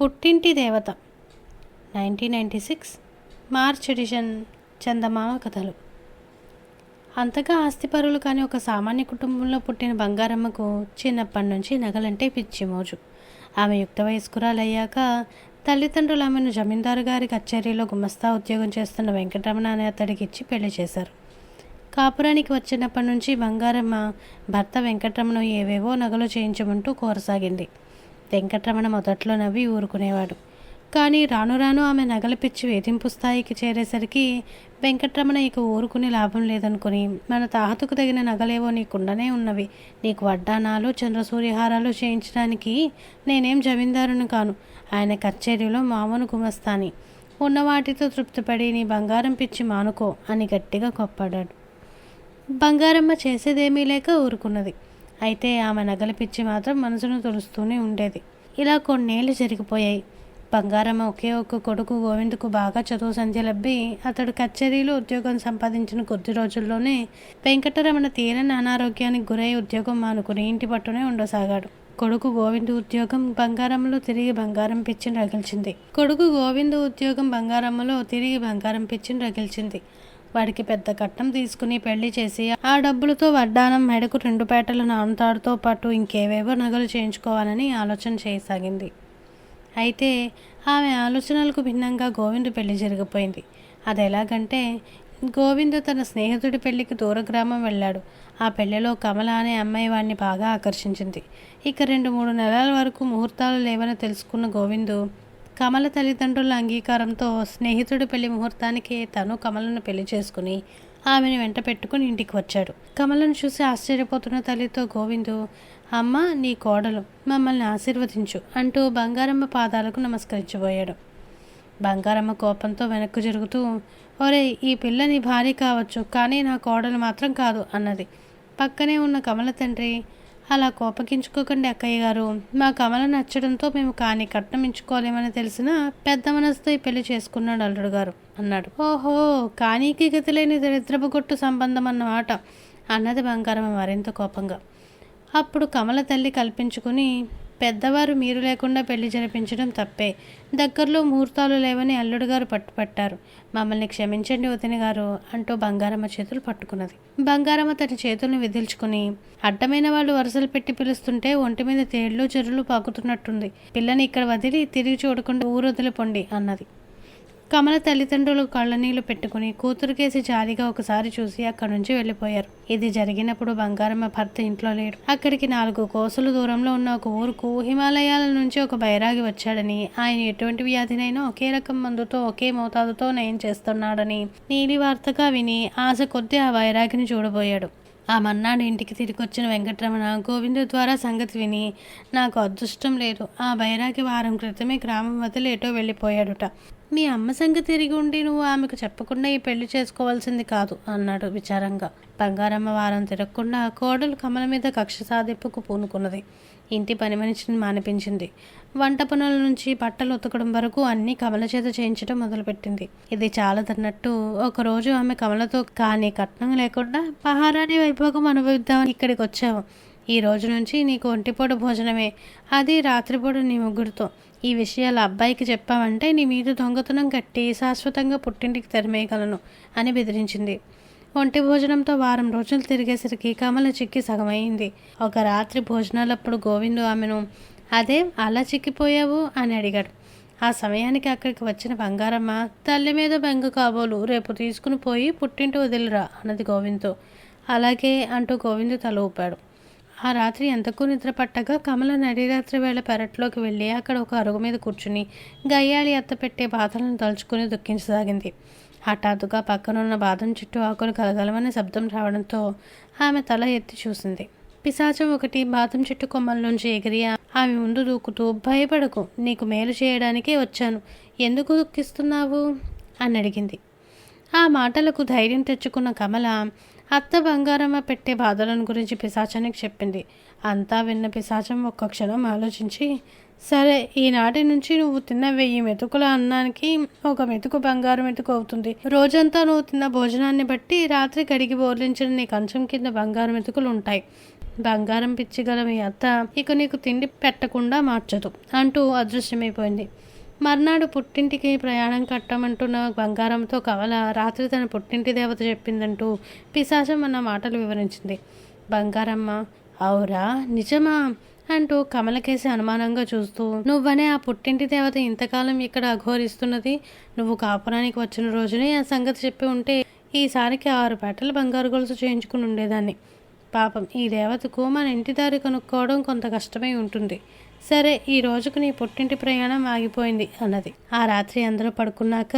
పుట్టింటి దేవత. Nineteen ninety six March edition Chandamama కథలు. అంతగా ఆస్తిపరులు కానీ ఒక సామాన్య కుటుంబంలో పుట్టిన బంగారమ్మకు చిన్నప్పటి నుంచి నగలంటే పిచ్చి మోజు. ఆమె యుక్త వయస్కురాలయ్యాక తల్లిదండ్రులు ఆమెను జమీందారు గారి కచేరీలో గుమస్తా ఉద్యోగం చేస్తున్న వెంకటరమణ అనే అతడికి ఇచ్చి పెళ్ళి చేశారు. కాపురానికి వచ్చినప్పటి నుంచి బంగారమ్మ భర్త వెంకటరమణ ఏవేవో నగలు చేయించమంటూ కోరసాగింది. వెంకటరమణ మొదట్లో నవ్వి ఊరుకునేవాడు. కానీ రాను రాను ఆమె నగల పిచ్చి వేధింపు స్థాయికి చేరేసరికి వెంకటరమణ ఇక ఊరుకునే లాభం లేదనుకుని మన తాహతుకు తగిన నగలేవో నీకుండనే ఉన్నవి. నీకు వడ్డానాలు చంద్రసూర్యహారాలు చేయించడానికి నేనేం జమీందారును కాను. ఆయన కచేరీలో మామను గుమస్తాని. ఉన్న వాటితో తృప్తిపడి నీ బంగారం పిచ్చి మానుకో అని గట్టిగా కొప్పాడాడు. బంగారమ్మ చేసేదేమీ లేక ఊరుకున్నది. అయితే ఆమె నగల పిచ్చి మాత్రం మనసును తులుస్తూనే ఉండేది. ఇలా కొన్నేళ్ళు జరిగిపోయాయి. బంగారమ్మ ఒకే ఒక్క కొడుకు గోవిందుకు బాగా చదువు సంధ్య లబ్బి అతడు కచేరీలో ఉద్యోగం సంపాదించిన కొద్ది రోజుల్లోనే వెంకటరమణ తీరని అనారోగ్యానికి గురై ఉద్యోగం మానుకుని ఇంటి పట్టునే ఉండసాగాడు. కొడుకు గోవిందు ఉద్యోగం బంగారంలో తిరిగి బంగారం పిచ్చిని రగిల్చింది. కొడుకు గోవిందు ఉద్యోగం బంగారమ్మలో తిరిగి బంగారం పిచ్చిని రగిల్చింది. వాడికి పెద్ద కట్నం తీసుకుని పెళ్ళి చేసి ఆ డబ్బులతో వడ్డానం మెడకు రెండు పేటల నాన్నతాడుతో పాటు ఇంకేవేవో నగలు చేయించుకోవాలని ఆలోచన చేయసాగింది. అయితే ఆమె ఆలోచనలకు భిన్నంగా గోవిందు పెళ్ళి జరిగిపోయింది. అది ఎలాగంటే గోవిందు తన స్నేహితుడి పెళ్ళికి దూరగ్రామం వెళ్ళాడు. ఆ పెళ్ళిలో కమల అనే అమ్మాయి వాడిని బాగా ఆకర్షించింది. ఇక రెండు మూడు నెలల వరకు ముహూర్తాలు లేవని తెలుసుకున్న గోవిందు కమల తల్లిదండ్రుల అంగీకారంతో స్నేహితుడి పెళ్ళి ముహూర్తానికి తను కమలను పెళ్ళి చేసుకుని ఆమెను వెంట పెట్టుకుని ఇంటికి వచ్చాడు. కమలను చూసి ఆశ్చర్యపోతున్న తల్లితో గోవిందు అమ్మ నీ కోడలు మమ్మల్ని ఆశీర్వదించు అంటూ బంగారమ్మ పాదాలకు నమస్కరించబోయాడు. బంగారమ్మ కోపంతో వెనక్కు జరుగుతూ ఒరే ఈ పిల్ల నీ భార్య కావచ్చు కానీ నా కోడలు మాత్రం కాదు అన్నది. పక్కనే ఉన్న కమల తండ్రి అలా కోపగించుకోకండి అక్కయ్య గారు. మా కమల నచ్చడంతో మేము కానీ కట్నం ఇచ్చుకోలేమని తెలిసిన పెద్ద మనసుతో ఈ పెళ్ళి చేసుకున్నాడు అల్లుడు గారు అన్నాడు. ఓహో కానీకి గతిలేని దరిద్రపు సంబంధం అన్నమాట అన్నది బంగారమ్మ మరింత కోపంగా. అప్పుడు కమల తల్లి కల్పించుకుని పెద్దవారు మీరు లేకుండా పెళ్ళి జరిపించడం తప్పే. దగ్గరలో ముహూర్తాలు లేవని అల్లుడు గారు పట్టుపట్టారు మమ్మల్ని క్షమించండి వదిన గారు అంటూ బంగారమ్మ చేతులు పట్టుకున్నది. బంగారమ్మ తన చేతులను విదిల్చుకుని అడ్డమైన వాళ్ళు వరుసలు పెట్టి పిలుస్తుంటే ఒంటి మీద తేళ్ళు చెరులు పాకుతున్నట్టుంది. పిల్లని ఇక్కడ వదిలి తిరిగి చూడకుండా ఊరు వదిలిపోండి అన్నది. కమల తల్లిదండ్రులు కళ్ళనీళ్ళు పెట్టుకుని కూతురుకేసి జాలిగా ఒకసారి చూసి అక్కడి నుంచి వెళ్ళిపోయారు. ఇది జరిగినప్పుడు బంగారమ్మ భర్త ఇంట్లో లేడు. అక్కడికి నాలుగు కోసులు దూరంలో ఉన్న ఒక ఊరుకు హిమాలయాల నుంచి ఒక బైరాగి వచ్చాడని ఆయన ఎటువంటి వ్యాధినైనా ఒకే రకం మందుతో ఒకే మోతాదుతో నయం చేస్తున్నాడని నీలి వార్తగా విని ఆశ కొద్దీ ఆ బైరాగిని చూడబోయాడు. ఆ మన్నాడు ఇంటికి తిరిగి వచ్చిన వెంకటరమణ గోవిందు ద్వారా సంగతి విని నాకు అదృష్టం లేదు. ఆ బైరాగి వారం క్రితమే గ్రామం వదిలి ఎటో వెళ్ళిపోయాడుట. మీ అమ్మ సంగతి తిరిగి ఉండి నువ్వు ఆమెకు చెప్పకుండా ఈ పెళ్ళి చేసుకోవాల్సింది కాదు అన్నాడు విచారంగా. బంగారమ్మ వారం తిరగకుండా కోడలు కమల మీద కక్ష సాధింపుకు పూనుకున్నది. ఇంటి పని మనిషిని మానిపించింది. వంట పనుల నుంచి బట్టలు ఉతకడం వరకు అన్ని కమల చేత చేయించడం మొదలుపెట్టింది. ఇది చాలదన్నట్టు ఒకరోజు ఆమె కమలతో కానీ కట్నం లేకుండా పహారాన్ని వైభోగం అనుభవిద్దామని ఇక్కడికి వచ్చాము ఈ రోజు నుంచి నీకు ఒంటిపొడు భోజనమే. అది రాత్రిపూట నీ ముగ్గురితో. ఈ విషయాలు అబ్బాయికి చెప్పామంటే నీ మీద దొంగతనం కట్టి శాశ్వతంగా పుట్టింటికి తెరమేయగలను అని బెదిరించింది. ఒంటి భోజనంతో వారం రోజులు తిరిగేసరికి కమల చిక్కి సగమైంది. ఒక రాత్రి భోజనాలప్పుడు గోవిందు ఆమెను అదే అలా చిక్కిపోయావు? అని అడిగాడు. ఆ సమయానికి అక్కడికి వచ్చిన బంగారమ్మ తల్లి మీద బెంగ కాబోలు రేపు తీసుకుని పోయి పుట్టింటి వదిలిరా అన్నది గోవింద్తో అలాగే అంటూ గోవిందు తల ఊపాడు. ఆ రాత్రి ఎంతకు నిద్ర పట్టగా కమల నడిరాత్రి వేళ పెరట్లోకి వెళ్ళి అక్కడ ఒక అరుగు మీద కూర్చుని గయ్యాళి అత్త పెట్టే బాధలను తలుచుకుని దుఃఖించసాగింది. హఠాత్తుగా పక్కనున్న బాదం చుట్టూ ఆకులు కలగలమనే శబ్దం రావడంతో ఆమె తల ఎత్తి చూసింది. పిశాచం ఒకటి బాదం చెట్టు కొమ్మల్లోంచి ఎగిరి ఆమె ముందు దూకుతూ భయపడకు నీకు మేలు చేయడానికే వచ్చాను. ఎందుకు దుఃఖిస్తున్నావు? అని అడిగింది. ఆ మాటలకు ధైర్యం తెచ్చుకున్న కమల అత్త బంగారమ్మ పెట్టే బాధలను గురించి పిశాచానికి చెప్పింది. అంతా విన్న పిశాచం ఒక్క క్షణం ఆలోచించి సరే ఈనాటి నుంచి నువ్వు తిన్న వెయ్యి మెతుకుల అన్నానికి ఒక మెతుకు బంగారు మెతుకు అవుతుంది? రోజంతా నువ్వు తిన్న భోజనాన్ని బట్టి రాత్రి కడిగి బోర్లించిన నీ కంచం కింద బంగారు మెతుకులు ఉంటాయి బంగారం పిచ్చిగల మీ అత్త ఇక నీకు తిండి పెట్టకుండా మార్చదు అంటూ అదృశ్యమైపోయింది. మర్నాడు పుట్టింటికి ప్రయాణం కట్టమంటున్న బంగారంతో కవల రాత్రి తన పుట్టింటి దేవత చెప్పిందంటూ పిశాచం అన్న మాటలు వివరించింది. బంగారమ్మ అవురా నిజమా? అంటూ కమలకేసి అనుమానంగా చూస్తూ నువ్వనే ఆ పుట్టింటి దేవత ఇంతకాలం ఇక్కడ అఘోరిస్తున్నది? నువ్వు కాపురానికి వచ్చిన రోజునే ఆ సంగతి చెప్పి ఉంటే ఈసారికి ఆరు పెట్టలు బంగారు గొలుసు చేయించుకుని ఉండేదాన్ని. పాపం ఈ దేవతకు మన ఇంటి దారి కనుక్కోవడం కొంత కష్టమై ఉంటుంది. సరే ఈ రోజుకు నీ పుట్టింటి ప్రయాణం ఆగిపోయింది అన్నది. ఆ రాత్రి అందరూ పడుకున్నాక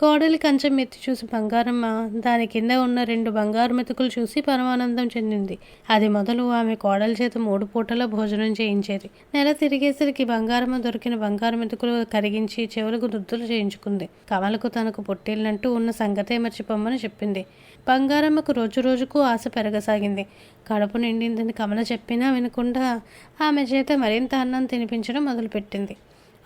కోడలి కంచెం ఎత్తి చూసి బంగారమ్మ దాని కింద ఉన్న రెండు బంగారు మెతుకులు చూసి పరమానందం చెందింది. అది మొదలు ఆమె కోడలి చేత మూడు పూటల భోజనం చేయించేది. నెల తిరిగేసరికి బంగారమ్మ దొరికిన బంగారు మెతుకులు కరిగించి చెవులకు దుద్దులు చేయించుకుంది. కమలకు తనకు పుట్టిల్లంటూ ఉన్న సంగతే మర్చిపోమ్మని చెప్పింది. బంగారమ్మకు రోజు రోజుకు ఆశ పెరగసాగింది. కడుపు నిండిందని కమల చెప్పినా వినకుండా ఆమె చేత మరింత అన్నం తినిపించడం మొదలుపెట్టింది.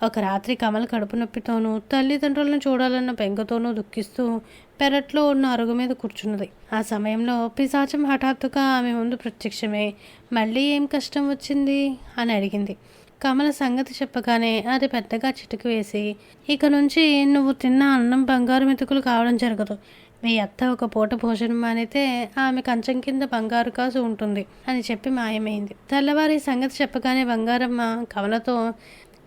ఒక రాత్రి కమల కడుపు నొప్పితోనూ తల్లిదండ్రులను చూడాలన్న పెంగతోనూ దుఃఖిస్తూ పెరట్లో ఉన్న అరుగు మీద కూర్చున్నది. ఆ సమయంలో పిశాచం హఠాత్తుగా ఆమె ముందు ప్రత్యక్షమే మళ్ళీ ఏం కష్టం వచ్చింది? అని అడిగింది. కమల సంగతి చెప్పగానే అది పెద్దగా చిటుకు వేసి ఇక నుంచి నువ్వు తిన్న అన్నం బంగారు మెతుకులు కావడం జరగదు. మీ అత్త ఒక పూట భోజనం మానితే ఆమె కంచం కింద బంగారు కాసు ఉంటుంది అని చెప్పి మాయమైంది. తెల్లవారి సంగతి చెప్పగానే బంగారమ్మ కమలతో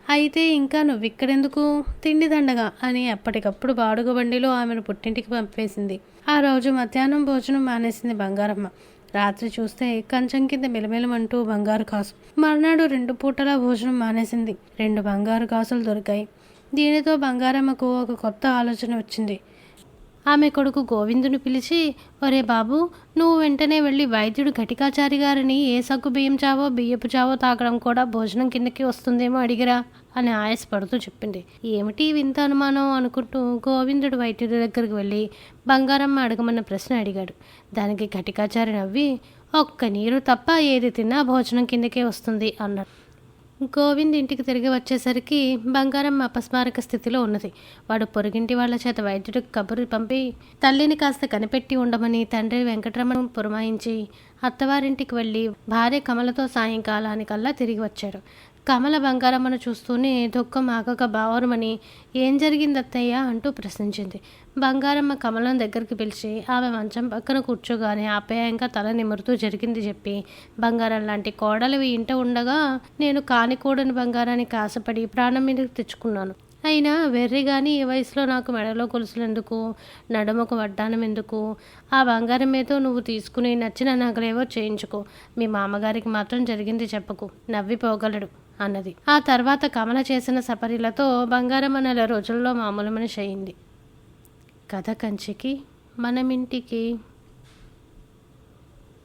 అయితే ఇంకా నువ్వు ఇక్కడెందుకు తిండి దండగా అని ఎప్పటికప్పుడు బాడుగ బండిలో ఆమెను పుట్టింటికి పంపేసింది. ఆ రోజు మధ్యాహ్నం భోజనం మానేసింది బంగారమ్మ. రాత్రి చూస్తే కంచం కింద మిలమిలమంటూ బంగారు కాసు. మర్నాడు రెండు పూటల భోజనం మానేసింది. రెండు బంగారు కాసులు దొరికాయి. దీనితో బంగారమ్మకు ఒక కొత్త ఆలోచన వచ్చింది. ఆమె కొడుకు గోవిందుని పిలిచి ఒరే బాబు నువ్వు వెంటనే వెళ్ళి వైద్యుడు ఘటికాచారి గారిని ఏ సగ్గు బియ్యం చావో బియ్యపు చావో తాగడం కూడా భోజనం కిందకి వస్తుందేమో అడిగిరా అని ఆయాసపడుతూ చెప్పింది. ఏమిటి వింత అనుమానం అనుకుంటూ గోవిందుడు వైద్యుడి దగ్గరికి వెళ్ళి బంగారమ్మ అడగమన్న ప్రశ్న అడిగాడు. దానికి ఘటికాచారి నవ్వి ఒక్క నీరు తప్ప ఏది తిన్నా భోజనం కిందకే వస్తుంది అన్నాడు. గోవింద్ ఇంటికి తిరిగి వచ్చేసరికి బంగారం అపస్మారక స్థితిలో ఉన్నది. వాడు పొరుగింటి వాళ్ళ చేత వైద్యుడికి కబురు పంపి తల్లిని కాస్త కనిపెట్టి ఉండమని తండ్రి వెంకటరమణ పురమాయించి అత్తవారింటికి వెళ్ళి భార్య కమలతో సాయంకాలానికల్లా తిరిగి వచ్చాడు కమల బంగారమ్మను చూస్తూనే దుఃఖం ఆగక బావరమని ఏం జరిగింది అత్తయ్య అంటూ ప్రశ్నించింది. బంగారమ్మ కమలం దగ్గరికి పిలిచి ఆమె మంచం పక్కన కూర్చోగానే ఆప్యాయంగా తల నిమురుతూ జరిగింది చెప్పి బంగారం లాంటి కోడలు ఇంట ఉండగా నేను కానికూడని బంగారానికి ఆశపడి ప్రాణం మీదకి తెచ్చుకున్నాను. అయినా వెర్రి కానీ ఈ వయసులో నాకు మెడలో గొలుసులు ఎందుకు నడుమకు వడ్డానం ఎందుకు? ఆ బంగారం మీద నువ్వు తీసుకుని నచ్చిన నగలేవో చేయించుకో. మీ మామగారికి మాత్రం జరిగింది చెప్పకు. నవ్విపోగలడు అన్నది. ఆ తర్వాత కమల చేసిన సపరిలతో బంగారం నెల రోజుల్లో మామూలు మనిషి అయింది. కథ కంచికి మనమింటికి